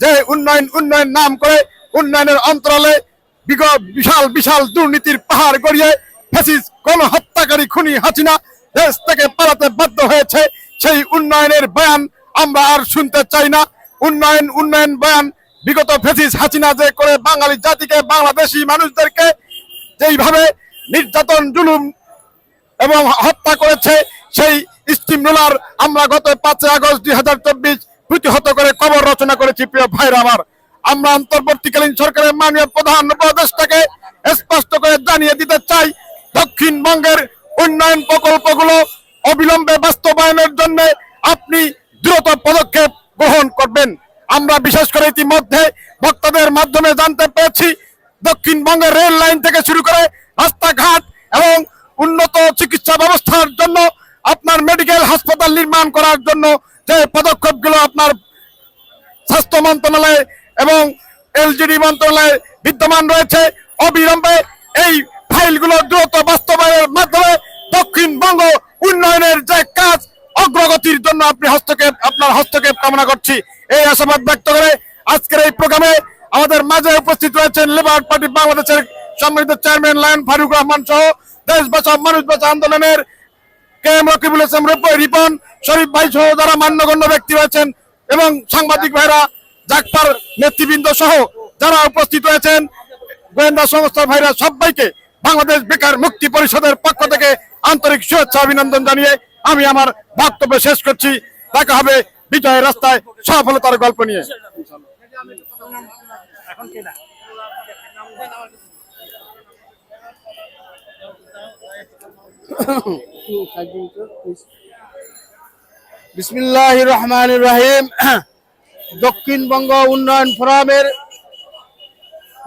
যে উন্নয়ন উন্নয়ন নাম করে উন্নয়নের অন্তরালে বিশাল বিশাল দুর্নীতির পাহাড় গড়িয়ে ফ্যাসিস কোন হত্যাকারী খুনি হাসিনা দেশ থেকে পালাতে বাধ্য হয়েছে। সেই উন্নয়নের বয়ান আমরা আর শুনতে চাই না। উন্নয়ন উন্নয়ন বয়ান বিগত ফেসিস হাসিনা যে করে বাঙালি জাতিকে, বাংলাদেশি মানুষদেরকে যেইভাবে নির্যাতন, জুলুম এবং হত্যা করেছে, সেই স্টিম রোলার আমরা গত পাঁচই আগস্ট দুই হাজার চব্বিশ প্রতিহত করে কবর রচনা করেছি, প্রিয় ভাইরা আমার। আমরা অন্তর্বর্তীকালীন সরকারের মাননীয় প্রধান উপদেষ্টাকে স্পষ্ট করে জানিয়ে দিতে চাই, দক্ষিণবঙ্গের উন্নয়ন প্রকল্পগুলো অবিলম্বে বাস্তবায়নের জন্য আপনি দ্রুত পদক্ষেপ গ্রহণ করবেন। আমরা বিশেষ করে ইতিমধ্যে বক্তাদের মাধ্যমে জানতে পেরেছি, দক্ষিণবঙ্গের রেল লাইন থেকে শুরু করে রাস্তাঘাট এবং উন্নত চিকিৎসা ব্যবস্থার জন্য আপনার মেডিকেল হাসপাতাল নির্মাণ করার জন্য যে পদক্ষেপগুলো আপনার স্বাস্থ্য মন্ত্রণালয় এবং এলজিডি মন্ত্রণালয়ে বিদ্যমান রয়েছে, অবিলম্বে এই ফাইলগুলো দ্রুত বাস্তবায়নের মাধ্যমে দক্ষিণবঙ্গ উন্নয়নের যে কাজ, অগ্রগতির জন্য আপনি হস্তক্ষেপ, আপনার হস্তক্ষেপ কামনা করছি। এই আশাবাদ ব্যক্ত করে আজকের এই প্রোগ্রামে আমাদের মাঝে উপস্থিত রয়েছেন লেবার পার্টি বাংলাদেশের সম্মানিত চেয়ারম্যান লায়ন ফারুক রহমান সহ দেশ বাঁচাও মানুষ বাঁচাও আন্দোলনের কে এম রকিবুল ইসলাম রিপ- রিপন শরীফ ভাই সহ যারা মান্যগণ্য ব্যক্তি রয়েছেন এবং সাংবাদিক ভাইরা জাকপার নেতৃবৃন্দ সহ যারা উপস্থিত রয়েছেন, গোয়েন্দা সংস্থার ভাইরা সবাইকে বাংলাদেশ বেকার মুক্তি পরিষদের পক্ষ থেকে আন্তরিক শুভেচ্ছা, অভিনন্দন জানিয়ে আমি আমার বক্তব্য শেষ করছি। দেখা হবে বিজয়ের রাস্তায় সফলতার গল্প নিয়ে। বিসমিল্লাহ রহমান রহিম। দক্ষিণবঙ্গ উন্নয়ন ফোরামের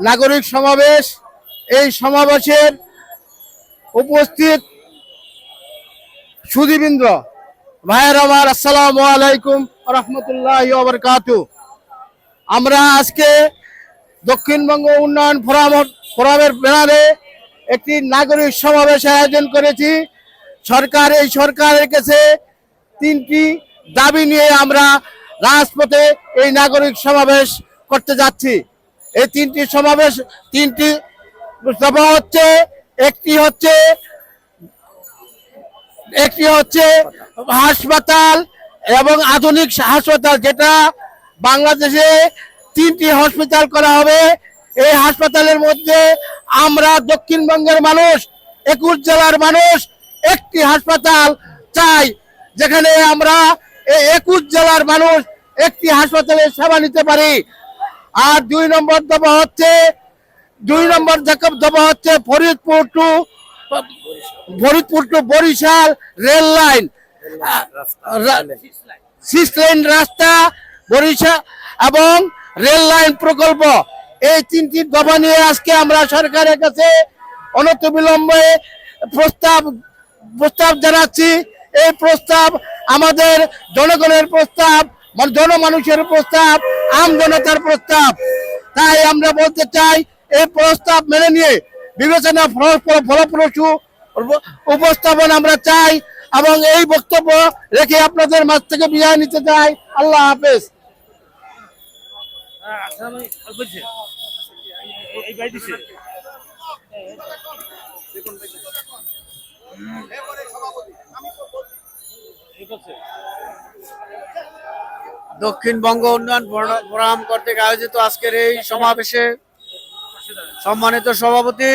নাগরিক সমাবেশ। এই সমাবেশের উপস্থিত সুদীবৃন্দ ভাইয়ের আমার আসসালামু আলাইকুম রহমতুল্লাহ বরকাত। আমরা আজকে দক্ষিণবঙ্গ উন্নয়ন ফোরাম ফোরামের ব্যানারে একটি নাগরিক সমাবেশ আয়োজন করেছি। সরকার, এই সরকারের কাছে তিনটি দাবি নিয়ে আমরা রাজপথে এই নাগরিক সমাবেশ করতে যাচ্ছি। এই তিনটি সমাবেশ, তিনটি সভা হচ্ছে, একটি হচ্ছে একটি হচ্ছে হাসপাতাল এবং আধুনিক হাসপাতাল, যেটা বাংলাদেশে তিনটি হসপিটাল করা হবে। এই হাসপাতালের মধ্যে আমরা দক্ষিণবঙ্গের মানুষ, একুশ জেলার মানুষ একটি হাসপাতাল চাই, যেখানে আমরা একুশ জেলার মানুষ একটি হাসপাতালে সেবা নিতে পারি। আর দুই নম্বর দফা হচ্ছে, দুই নম্বর দফা হচ্ছে Faridpur to Faridpur to Barisal rail line. Six lane রাস্তা বরিশাল এবং রেল লাইন প্রকল্প। এই তিনটি দফা নিয়ে আজকে আমরা সরকারের কাছে অনত বিলম্বে প্রস্তাব প্রস্তাব জানাচ্ছি। এই প্রস্তাব আমাদের জনগণের প্রস্তাব, মান- জনমানুষের প্রস্তাব, আম জনতার প্রস্তাব। তাই আমরা বলতে চাই, এই প্রস্তাব মেনে নিয়ে বিবেচনা ফল- ফল- ফলপ্রসূ উপস্থাপন আমরা চাই এবং এই বক্তব্য রেখে আপনাদের মাঝ থেকে বিদায় নিতে চাই। আল্লাহ হাফেজ। দক্ষিণবঙ্গ উন্নয়ন ফোরাম কর্তৃক আয়োজিত আজকের এই সমাবেশে সম্মানিত সভাপতি